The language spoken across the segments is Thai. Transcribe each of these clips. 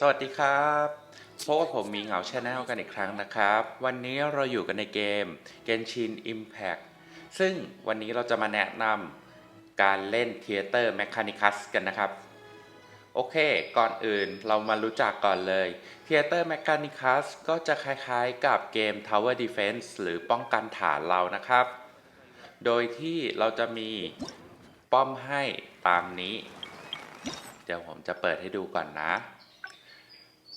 สวัสดีครับพบกับผมมีเหงาชาแนลกันอีกครั้งนะครับ วันนี้เราอยู่กันในเกม Genshin Impact ซึ่งวันนี้เราจะมาแนะนำการเล่น Theater Mechanicus กันนะครับ โอเค ก่อนอื่นเรามารู้จักก่อนเลย Theater Mechanicus ก็จะคล้ายๆกับเกม Tower Defense หรือป้องกันฐานเรานะครับ โดยที่เราจะมีป้อมให้ตามนี้ เดี๋ยวผมจะเปิดให้ดูก่อนนะ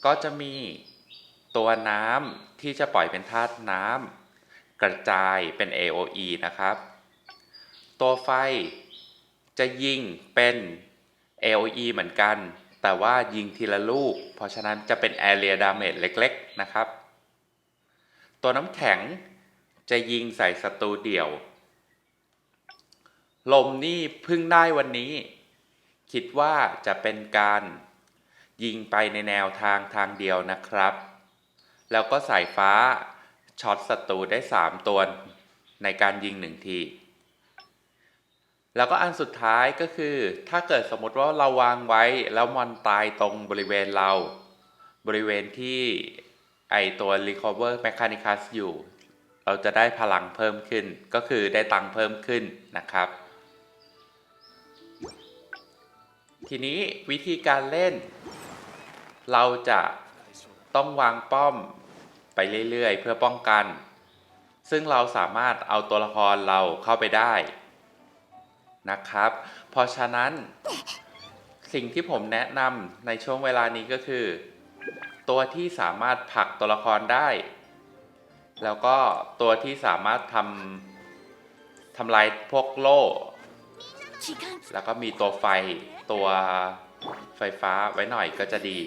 ก็จะมีตัวน้ำที่จะปล่อยเป็นธาตุน้ำกระจายเป็น AOE นะครับ ตัวไฟจะยิงเป็น AOE เหมือนกัน แต่ว่ายิงทีละลูก เพราะฉะนั้นจะเป็น Area Damage เล็ก ๆ นะครับ ตัวน้ำแข็งจะยิงใส่ศัตรูเดี่ยว ลมนี่เพิ่งได้วันนี้ คิดว่าจะเป็นการ ยิงไปในแนวทางทางเดียวนะครับ แล้วก็สายฟ้าช็อตศัตรูได้ 3 ตัวในการยิงหนึ่งที แล้วก็อันสุดท้ายก็คือ ถ้าเกิดสมมติว่าเราวางไว้แล้วมอนตายตรงบริเวณเรา บริเวณที่ไอตัว recover mechanicus อยู่ เราจะได้พลังเพิ่มขึ้น ก็คือได้ตังค์เพิ่มขึ้นนะครับ ทีนี้วิธีการเล่น เราจะต้องวางป้อมไปเรื่อยๆ เพื่อป้องกัน ซึ่งเราสามารถเอาตัวละครเราเข้าไปได้นะครับ เพราะฉะนั้นสิ่งที่ผมแนะนำในช่วงเวลานี้ก็คือ ตัวที่สามารถผลักตัวละครได้ แล้วก็ตัวที่สามารถทำทำลายพวกโล่ แล้วก็มีตัวไฟตัวไฟฟ้าไว้หน่อยก็จะดี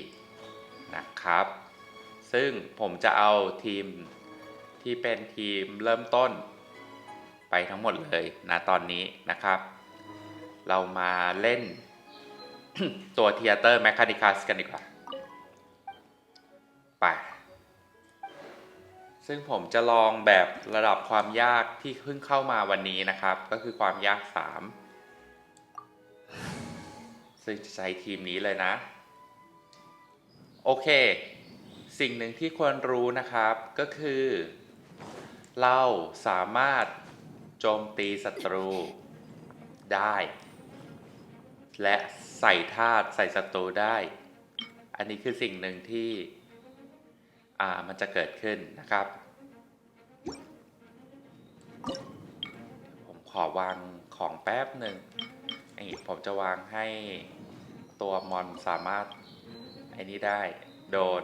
นะครับ ซึ่งผมจะเอาทีมที่เป็นทีมเริ่มต้น ไปทั้งหมดเลยนะตอนนี้นะครับ เรามาเล่นตัว Theater Mechanicus กันดีกว่า ไป ซึ่งผมจะลองแบบระดับความยากที่เพิ่งเข้ามาวันนี้นะครับ ก็คือความยาก 3 ซึ่งจะใช้ทีมนี้เลยนะ โอเค สิ่งหนึ่งที่ควรรู้นะครับก็คือ เราสามารถโจมตีศัตรูได้ และใส่ธาตุใส่ศัตรูได้ อันนี้คือสิ่งหนึ่งที่อ่ามันจะเกิดขึ้นนะครับ ผมขอวางของแป๊บหนึ่งนี่ผมจะวางให้ตัวมอนสามารถ ไอ้นี้ได้โดน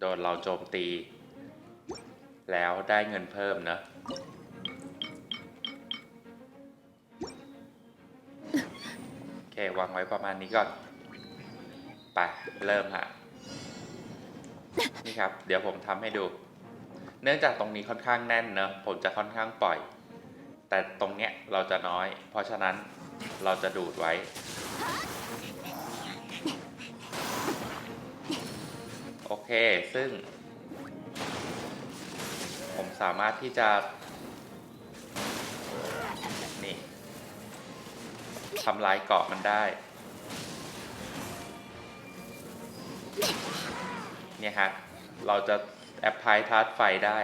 โดนเราโจมตี แล้วได้เงินเพิ่มเนอะโอเควางไว้ประมาณนี้ก่อน ไป เริ่มฮะนี่ครับ เดี๋ยวผมทำให้ดู เนื่องจากตรงนี้ค่อนข้างแน่นเนอะผมจะค่อนข้างปล่อย แต่ตรงเนี้ยเราจะน้อย เพราะฉะนั้นเราจะดูดไว้ เค ซึ่ง ผมสามารถที่จะ นี่ทำลายเกาะมันได้ เนี่ยฮะ เราจะแอปพลายทาร์ตไฟได้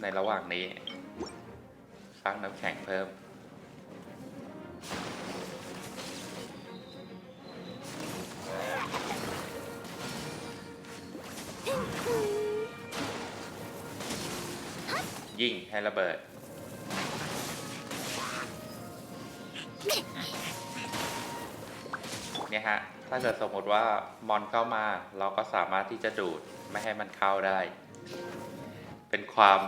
ในระหว่างนี้ สร้างน้ำแข็งเพิ่ม ยิงให้ระเบิด เนี่ยฮะ ถ้าเกิดสมมติว่ามอนเข้ามา เราก็สามารถที่จะดูดไม่ให้มันเข้าได้ เป็นความ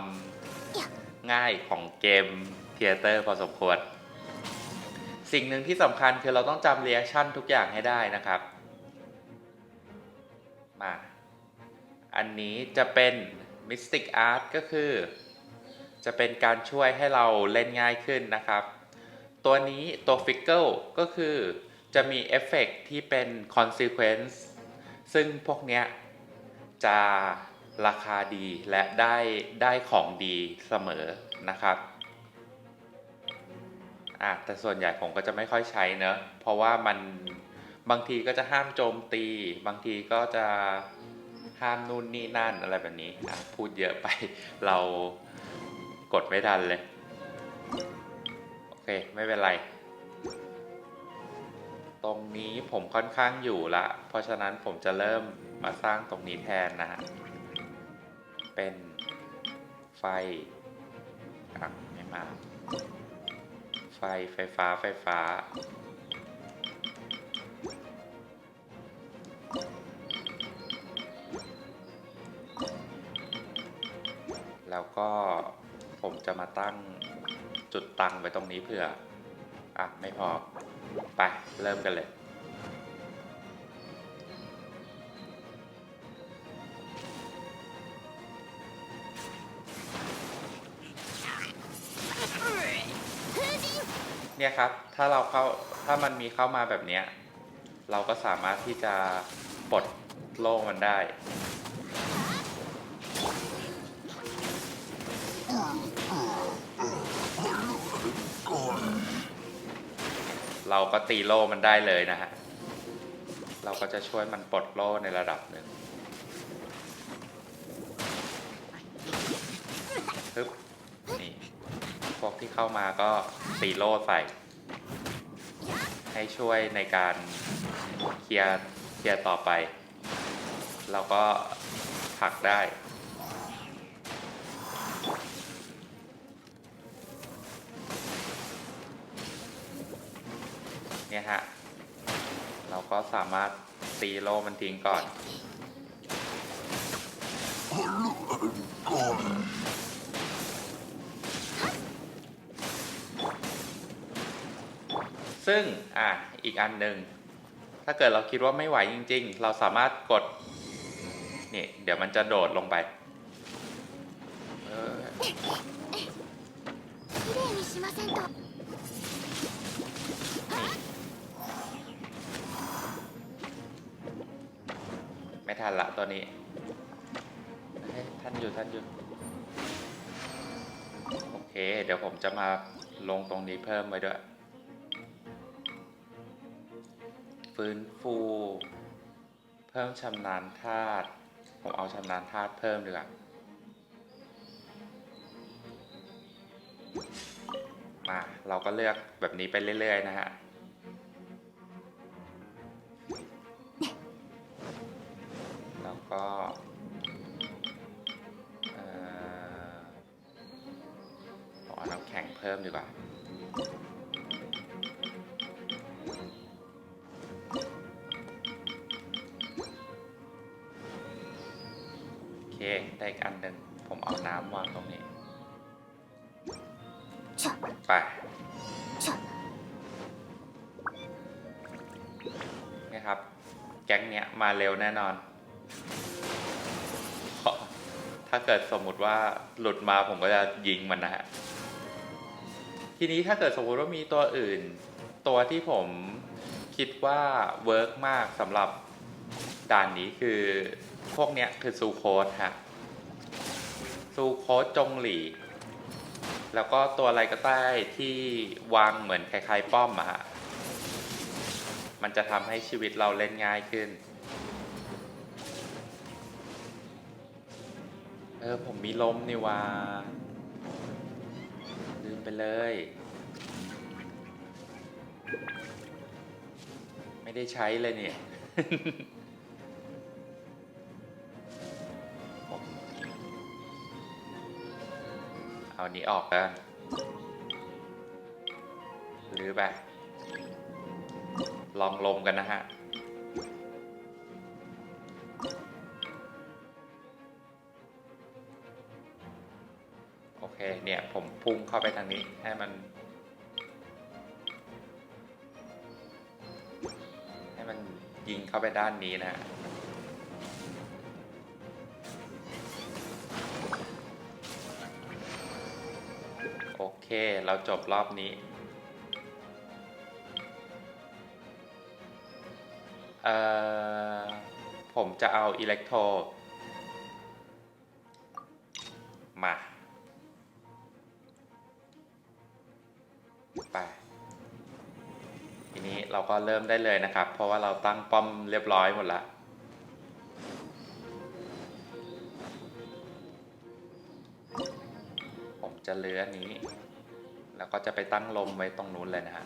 ง่ายของเกมเทเตอร์พอสมควร สิ่งหนึ่งที่สำคัญคือเราต้องจำเรีแอคชั่นทุกอย่างให้ได้นะครับ มา อันนี้จะเป็น Mystic Art ก็คือ จะเป็นการช่วยให้เราเล่นง่ายขึ้นนะครับ ตัวนี้ตัว Fickle ก็คือจะมีเอฟเฟกต์ที่เป็น Consequence ซึ่งพวกเนี้ยจะราคาดีและได้ได้ของดีเสมอนะครับอะแต่ส่วนใหญ่ผมก็จะไม่ค่อยใช้เนอะเพราะว่ามันบางทีก็จะห้ามโจมตี บางทีก็จะห้ามนู่นนี่นั่นอะไรแบบนี้อะพูดเยอะไปเรา กดไม่ทันเลย โอเค ไม่เป็นไร ตรงนี้ผมค่อนข้างอยู่ละ เพราะฉะนั้นผมจะเริ่มมาสร้างตรงนี้แทนนะฮะ เป็นไฟอะไม่มา ไฟไฟฟ้าไฟฟ้าแล้วก็ ผมจะมาตั้งจุดตังไว้ตรงนี้เพื่อ อะ ไม่พอ ไป เริ่มกันเลย เนี่ยครับ ถ้าเราเข้า ถ้ามันมีเข้ามาแบบเนี้ย เราก็สามารถที่จะปลดโล่มันได้ เราก็ตีโล่มันได้เลยนะฮะ เราก็จะช่วยมันปลดโล่ในระดับหนึ่งฮึบนี่ พวกที่เข้ามาก็ตีโล่ใส่ ให้ช่วยในการเคลียร์เคลียร์ต่อไป เราก็ผลักได้ เนี่ยฮะ เราก็สามารถตีโล่มันทิ้งก่อน ซึ่ง อะ อีกอันหนึ่ง ถ้าเกิดเราคิดว่าไม่ไหวจริง ๆ เราสามารถกด นี่ เดี๋ยวมันจะโดดลงไป ทันละตัวนี้ท่านอยู่ท่านอยู่โอเค เดี๋ยวผมจะมาลงตรงนี้เพิ่มไว้ด้วย ฟื้นฟู เพิ่มชำนาญธาตุผมเอาชำนาญธาตุเพิ่มดีกว่ามาเราก็เลือกแบบนี้ไปเรื่อย ๆ นะฮะ ก็ขอน้ำแข็งเพิ่มดีกว่าเคได้อีกอันหนึ่งผมเอาน้ำวางตรงนี้ ไป นะครับ แก๊งเนี้ยมาเร็วแน่นอน เกิดสมมุติว่าหลุดมาผมก็จะยิงมันนะฮะ ทีนี้ถ้าเกิดสมมติว่ามีตัวอื่น ตัวที่ผมคิดว่าเวิร์กมากสำหรับด่านนี้คือพวกเนี้ยคือซูโคสฮะซูโคสจงหลีแล้วก็ตัวอะไรก็ได้ที่วางเหมือนคล้ายๆป้อมอะฮะ มันจะทำให้ชีวิตเราเล่นง่ายขึ้น ออผมมีลมนี่ว่าลืมไปเลย ไม่ได้ใช้เลยเนี่ย เอานี้ออกกันหรือไปลองลมกันนะฮะ พุ่งเข้าไปทางนี้ให้มัน ให้มันยิงเข้าไปด้านนี้นะโอเค เราจบรอบนี้เอ่อผมจะเอาอิเล็กโทรมา ราก็เริ่มได้เลยนะครับ เพราะว่าเราตั้งป้อมเรียบร้อยหมดละผมจะเลื้อันนี้ แล้วก็จะไปตั้งลมไว้ตรงนู้นเลยนะฮะ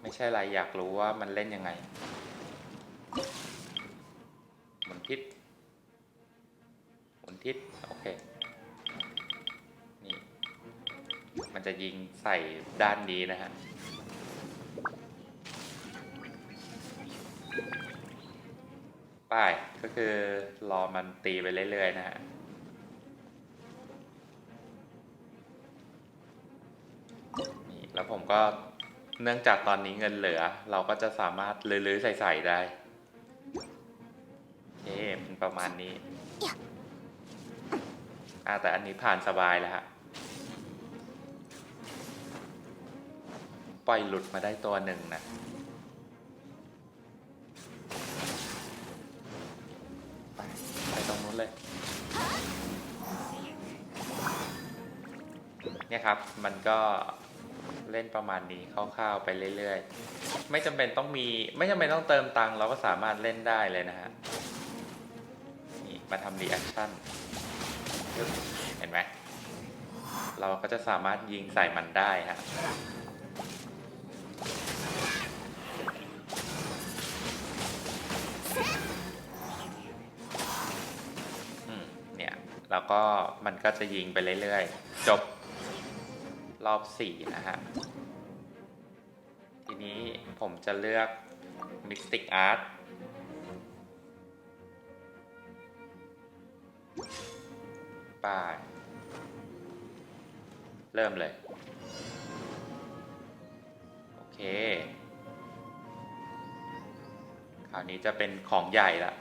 ไม่ใช่ไรอยากรู้ว่ามันเล่นยังไงมุนทิศหมุน ทิศโอเค นี่ มันจะยิงใส่ด้านนี้นะฮะ ป้าย ก็คือรอมันตีไปเรื่อย ๆ นะฮะนี่แล้วผมก็เนื่องจากตอนนี้เงินเหลือ เราก็จะสามารถลื้อๆใส่ ๆ ได้โอเคเป็นประมาณนี้ อ่าแต่อันนี้ผ่านสบายแล้วฮะปล่อยหลุดมาได้ตัวหนึ่งนะไปไปตรงนู้นเลย เนี่ยครับมันก็เล่นประมาณนี้คร่าวๆไปเรื่อยๆ ไม่จำเป็นต้องมี ไม่จำเป็นต้องเติมตังเราก็สามารถเล่นได้เลยนะฮะ นี่ มาทำรีแอคชั่น เห็นไหม เราก็จะสามารถยิงใส่มันได้ฮะเนี่ย แล้วก็มันก็จะยิงไปเรื่อยๆ จบรอบสี่นะฮะ ทีนี้ผมจะเลือก Mystic Art ป้าย เริ่มเลย โอเค คราวนี้จะเป็นของใหญ่ละ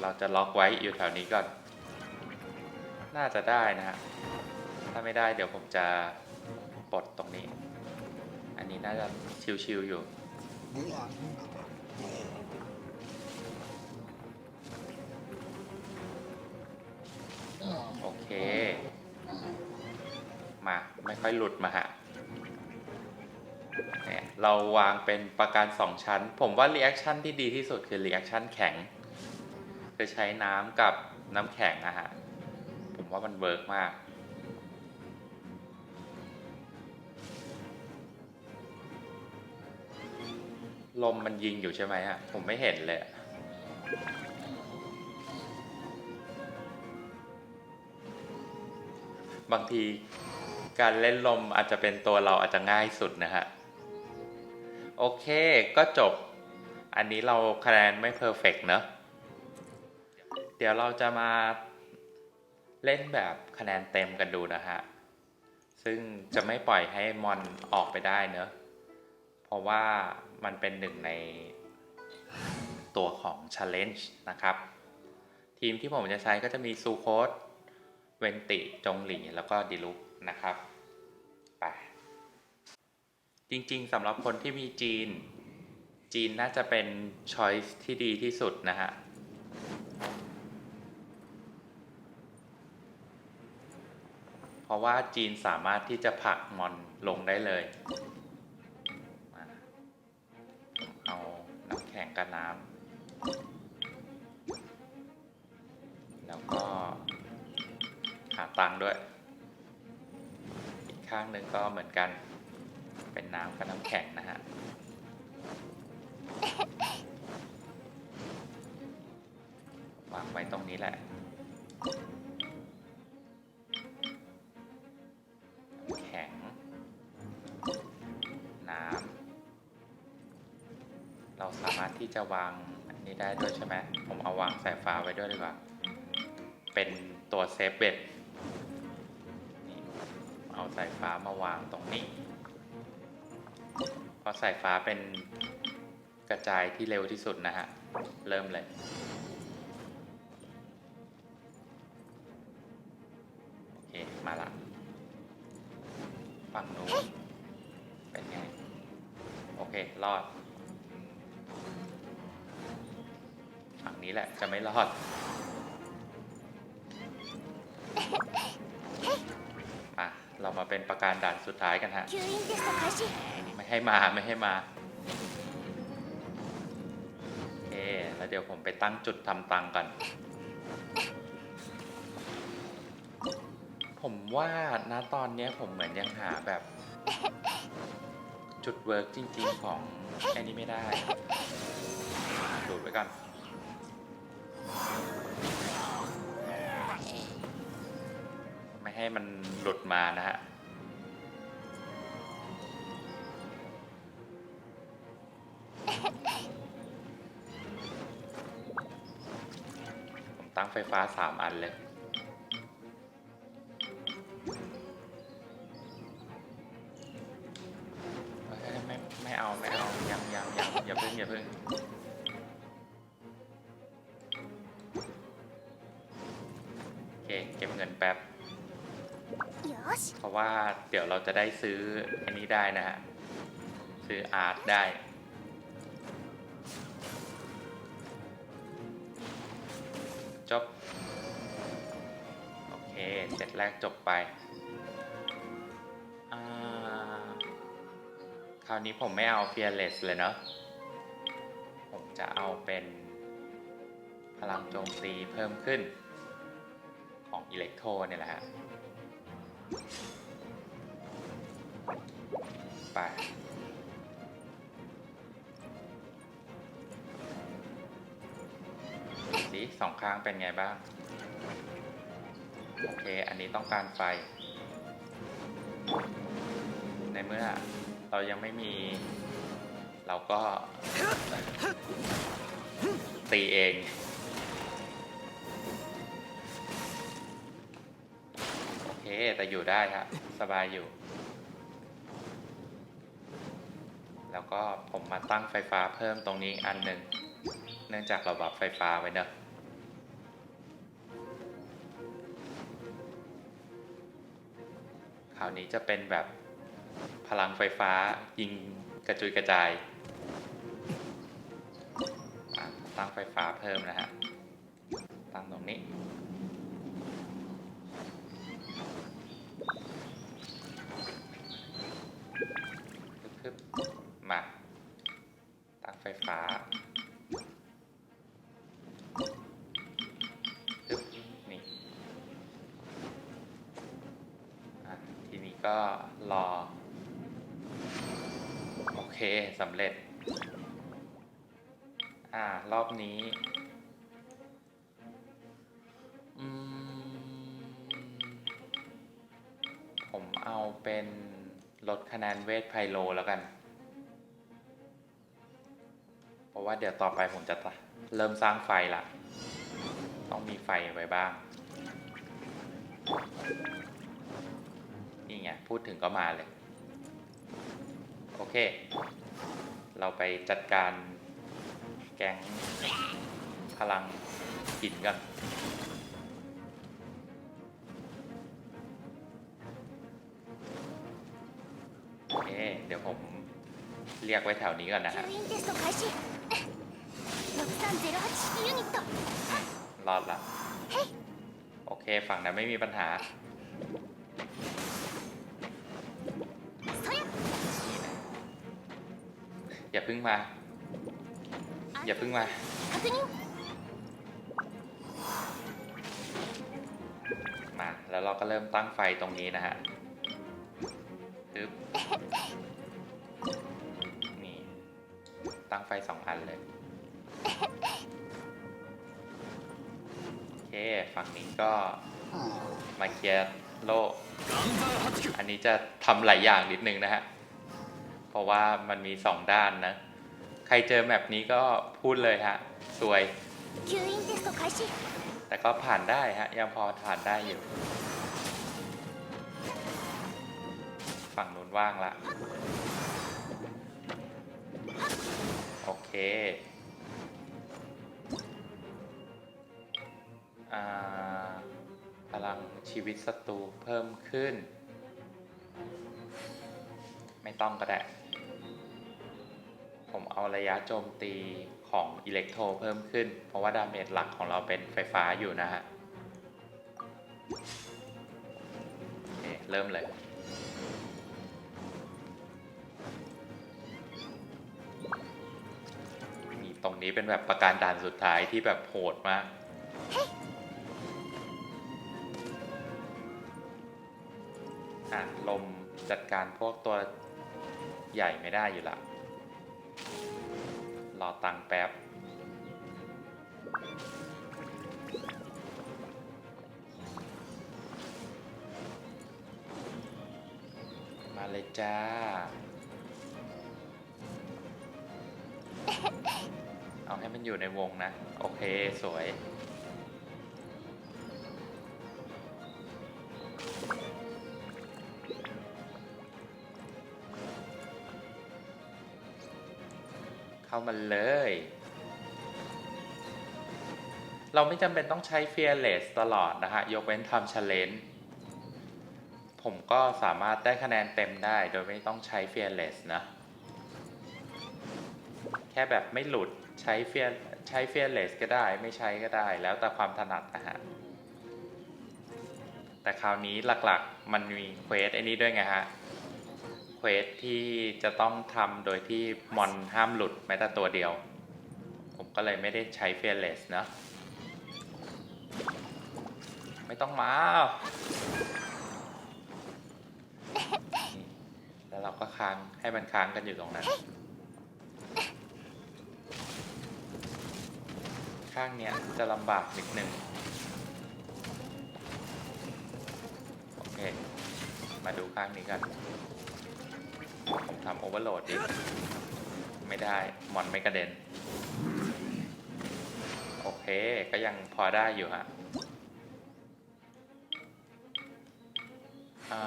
เราจะล็อกไว้อยู่แถวนี้ก่อน น่าจะได้นะฮะ ถ้าไม่ได้เดี๋ยวผมจะปลดตรงนี้ อันนี้น่าจะชิวๆอยู่ โอเค มา ไม่ค่อยหลุดมาฮะเนี่ยเราวางเป็นประการสองชั้น ผมว่ารีแอคชั่นที่ดีที่สุดคือรีแอคชั่นแข็ง คือใช้น้ำกับน้ำแข็งนะฮะ ผมว่ามันเวิร์กมากลมมันยิงอยู่ใช่ไหมฮะผมไม่เห็นเลย บางทีการเล่นลมอาจจะเป็นตัวเราอาจจะง่ายสุดนะฮะ โอเคก็จบ อันนี้เราคะแนนไม่เพอร์เฟกเนอะเดี๋ยวเราจะมาเล่นแบบคะแนนเต็มกันดูนะฮะ ซึ่งจะไม่ปล่อยให้มอนออกไปได้เนอะ เพราะว่ามันเป็นหนึ่งในตัวของ Challenge นะครับ ทีมที่ผมจะใช้ก็จะมีซูโคส เวนติจงหลีแล้วก็ดิลุกนะครับไปจริงๆสำหรับคนที่มีจีน จีนน่าจะเป็นช้อยส์ที่ดีที่สุดนะฮะเพราะว่าจีนสามารถที่จะผักมอนลงได้เลย เอาน้ำแข็งกับน้ำแล้วก็ หาตังค์ด้วย อีกข้างหนึ่งก็เหมือนกัน เป็นน้ำกับน้ำแข็งนะฮะ วางไว้ตรงนี้แหละ แข็ง น้ำ เราสามารถที่จะวางอันนี้ได้ด้วยใช่ไหม ผมเอาวางสายฟ้าไว้ด้วยดีกว่า เป็นตัวเซฟเบ็ด สายฟ้ามาวางตรงนี้ เพราะสายฟ้าเป็นกระจายที่เร็วที่สุดนะฮะ เริ่มเลยโอเคมาละฝั่งนู้นเป็นไง โอเคอด ฝั่งนี้แหละจะไม่รอด เป็นประการด่านสุดท้ายกันฮะไม่ให้มาไม่ให้มาเอเแล้วเดี๋ยวผมไปตั้งจุดทำตังกัน ผมว่านะตอนนี้ผมเหมือนยังหาแบบ จุดเวิร์กจริง ๆ ของไอ้นี้ไม่ได้ดูดไว้ก่อนให้มันหลุดมานะฮะ ไฟฟ้าสามอันเลยเอ้ยไม่ไม่เอาไม่เอายังยังยังอย่าเพิ่งอย่าเพิ่งโอเคเก็บเงินแป๊บよしเพราะว่าเดี๋ยวเราจะได้ซื้ออันนี้ได้นะฮะ ซื้ออาร์ตได้ เสร็จแรกจบไป คราวนี้ผมไม่เอา fearless เลยเนาะ ผมจะเอาเป็นพลังโจมตีเพิ่มขึ้นของอิเล็กโทรเนี่ยแหละฮะ ไปสีสองข้างเป็นไงบ้าง โอเค อันนี้ต้องการไฟ ในเมื่อเรายังไม่มี เราก็ ตีเองโอเค แต่อยู่ได้ครับสบายอยู่ แล้วก็ผมมาตั้งไฟฟ้าเพิ่มตรงนี้อันหนึ่งเนื่องจากเราบับไฟฟ้าไว้เนอะ ราวนี้จะเป็นแบบพลังไฟฟ้ายิงกระจุยกระจายตั้งไฟฟ้าเพิ่มนะฮะ ตั้งตรงนี้พึบๆมา ตั้งไฟฟ้า ก็รอ โอเคสำเร็จ อ่า รอบนี้ ผมเอาเป็นลดคะแนนเวทไพโลแล้วกัน เพราะว่าเดี๋ยวต่อไปผมจะเริ่มสร้างไฟละ ต้องมีไฟไว้บ้าง ไงพูดถึงก็มาเลย โอเค เราไปจัดการแก๊งพลังหินกันโอเคเดี๋ยวผมเรียกไว้แถวนี้ก่อนนะฮะรอดละโอเค ฝั่งนั้นไม่มีปัญหาาเพึ่งมา อย่าเพึ่งมา มา แล้วเราก็เริ่มตั้งไฟตรงนี้นะฮะปึ๊บนี่ ตั้งไฟสองอันเลย โอเค ฝั่งนี้ก็มาเคลียร์โลก อันนี้จะทำหลายอย่างนิดนึงนะฮะ เพราะว่ามันมีสองด้านนะ ใครเจอแบบนี้ก็พูดเลยฮะ สวย แต่ก็ผ่านได้ฮะ ยังพอผ่านได้อยู่ ฝั่งนู้นว่างละ โอเคพลังชีวิตศัตรูเพิ่มขึ้น ไม่ต้องก็ได้ ผมเอาระยะโจมตีของอิเล็กโทรเพิ่มขึ้น เพราะว่าดาเมจหลักของเราเป็นไฟฟ้าอยู่นะฮะเริ่มเลยนี่ตรงนี้เป็นแบบประการด่านสุดท้ายที่แบบโหดมากอะลมจัดการพวกตัวใหญ่ไม่ได้อยู่ละ รอตังค์แป๊บ มาเลยจ้า เอาให้มันอยู่ในวงนะ โอเค สวย เข้ามาเลย เราไม่จำเป็นต้องใช้ Fearless ตลอดนะฮะ ยกเว้นทำ Challenge ผมก็สามารถได้คะแนนเต็มได้โดยไม่ต้องใช้ Fearless นะ แค่แบบไม่หลุดใช้ Fear ใช้ Fearless ก็ได้ไม่ใช้ก็ได้ แล้วแต่ความถนัดนะฮะแต่คราวนี้หลักๆ มันมีเควสไอ้นี้ด้วยไงฮะ ควสที่จะต้องทำโดยที่มอนห้ามหลุดแม้แต่ตัวเดียว ผมก็เลยไม่ได้ใช้ Fearless นะ ไม่ต้องมา แล้วเราก็ค้างให้มันค้างกันอยู่ตรงนั้น ข้างเนี้ยจะลำบากนิดนึงโอเค มาดูข้างนี้กัน ผมทำโอเวอร์โหลดดิ ไม่ได้ มอนไม่กระเด็น โอเค ก็ยังพอได้อยู่ฮะอ่า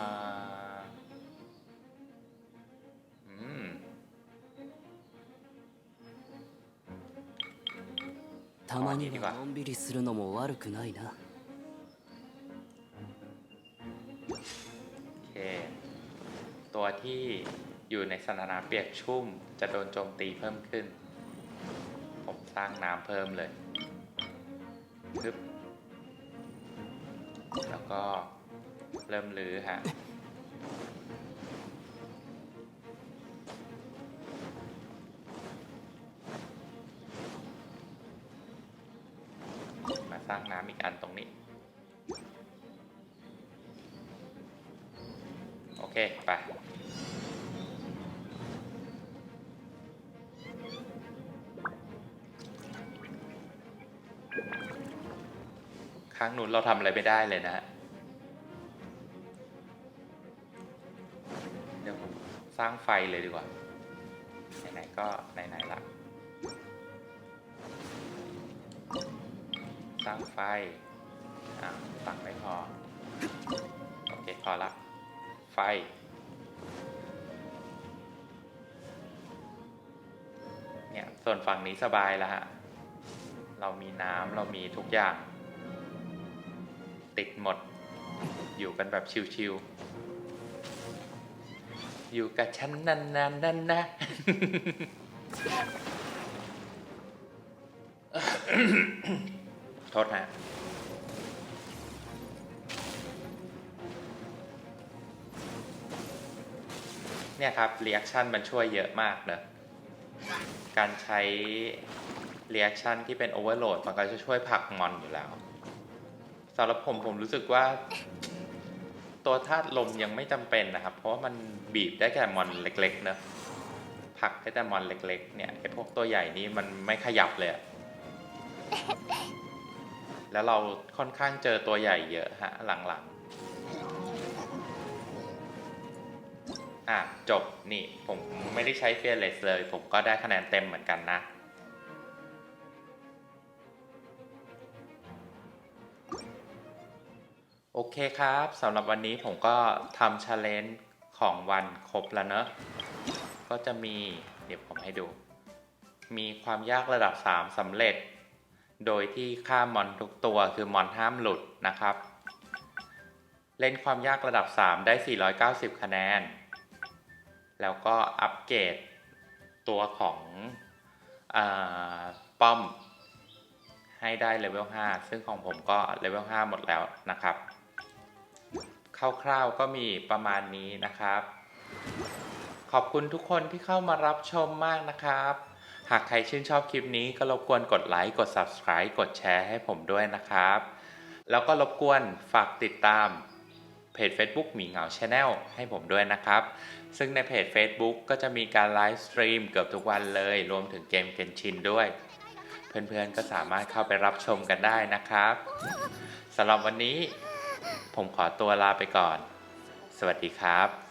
อืม たまにはのんびりするのも悪くないな โอเค ตัวที่ อยู่ในสถานะเปียกชุ่ม จะโดนโจมตีเพิ่มขึ้น ผมสร้างน้ำเพิ่มเลยปึ๊บแล้วก็เริ่มลื้อฮะ นู้นเราทำอะไรไม่ได้เลยนะฮะเดี๋ยวผมสร้างไฟเลยดีกว่า ไหนๆก็ไหนๆละสร้างไฟอ่าตั้งไม่พอ โอเค พอละ ไฟเนี่ยส่วนฝั่งนี้สบายแล้วฮะ เรามีน้ำเรามีทุกอย่าง ติดหมด อยู่กันแบบชิวๆอยู่กับฉันนานๆนั่นนะโทษนะเนี่ยครับเรีแอคชั่นมันช่วยเยอะมากเนะการใช้เรีแอคชั่นที่เป็นโอเวอร์โหลดมันก็จะช่วยผลักมอนอยู่แล้ว สำหรับผมผมรู้สึกว่า ตัวธาตุลมยังไม่จำเป็นนะครับ เพราะว่ามันบีบได้แค่มอนเล็กๆเนะผลักได้แต่มอนเล็ก ๆ เนี่ยไอพวกตัวใหญ่นี้มันไม่ขยับเลยอะแล้วเราค่อนข้างเจอตัวใหญ่เยอะฮะหลังๆ อะ จบนี่ผมไม่ได้ใช้เฟียร์เลสเลย ผมก็ได้คะแนนเต็มเหมือนกันนะ โอเคครับสำหรับวันนี้ผมก็ทำชาเลนจ์ของวันครบแล้วเนอะก็จะมีเดี๋ยวผมให้ดู มีความยากระดับ 3สำเร็จ โดยที่ค่ามอนทุกตัวคือมอนห้ามหลุดนะครับ เล่นความยากระดับ 3 ได้ 490 คะแนน แล้วก็อัปเกรดตัวของอป้อมให้ได้เลเวล5ซึ่งของผมก็เลเวล5หมดแล้วนะครับ คร่าวๆก็มีประมาณนี้นะครับ ขอบคุณทุกคนที่เข้ามารับชมมากนะครับ หากใครชื่นชอบคลิปนี้ก็รบกวนกดไลค์กด Subscribe กดแชร์ให้ผมด้วยนะครับ แล้วก็รบกวนฝากติดตามเพจ Facebook หมีเหงา Channel ให้ผมด้วยนะครับ ซึ่งในเพจ Facebook ก็จะมีการไลฟ์สตรีมเกือบทุกวันเลย รวมถึงเกมเกนชินด้วย เพื่อนๆก็สามารถเข้าไปรับชมกันได้นะครับสำหรับวันนี้ ผมขอตัวลาไปก่อน สวัสดีครับ